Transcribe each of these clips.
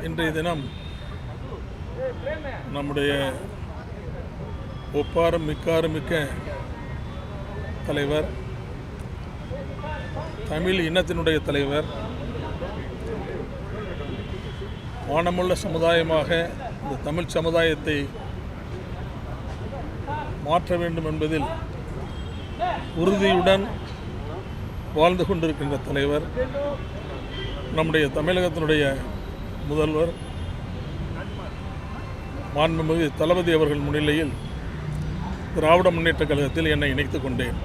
இன்றைய தினம் நம்முடைய ஒப்பாரம் மிக்காரும் மிக்க தலைவர் தமிழ் இனத்தினுடைய தலைவர் வானமுள்ள சமுதாயமாக இந்த தமிழ் சமுதாயத்தை மாற்ற வேண்டும் என்பதில் உறுதியுடன் வாழ்ந்து கொண்டிருக்கின்ற தலைவர் நம்முடைய தமிழகத்தினுடைய முதல்வர் மாண்புமிகு தளபதி அவர்கள் முன்னிலையில் திராவிட முன்னேற்ற கழகத்தில் என்னை இணைத்துக் கொண்டேன்.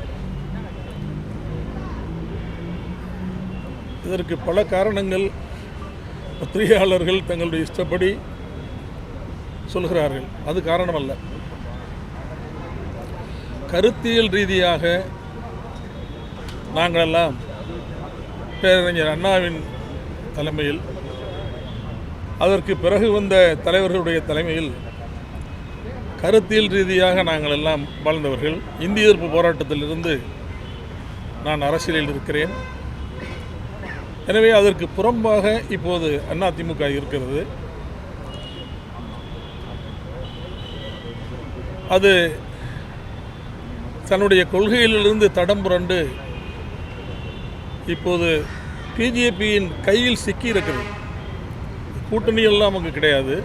இதற்கு பல காரணங்கள் பத்திரிகையாளர்கள் தங்களுடைய இஷ்டப்படி சொல்கிறார்கள். அது காரணம் அல்ல கருத்தியல் ரீதியாக நாங்களெல்லாம் பேரறிஞர் அண்ணாவின் தலைமையில் அதற்கு பிறகு வந்த தலைவர்களுடைய தலைமையில் கருத்தியல் ரீதியாக நாங்கள் எல்லாம் வாழ்ந்தவர்கள் இந்திய எதிர்ப்பு போராட்டத்திலிருந்து நான் அரசியலில் இருக்கிறேன். எனவே அதற்கு புறம்பாக இப்போது அதிமுக இருக்கிறது. அது தன்னுடைய கொள்கையிலிருந்து தடம் புரண்டு இப்போது பிஜேபியின் கையில் சிக்கியிருக்கிறது. கூட்டணி எல்லாம் கிடையாது.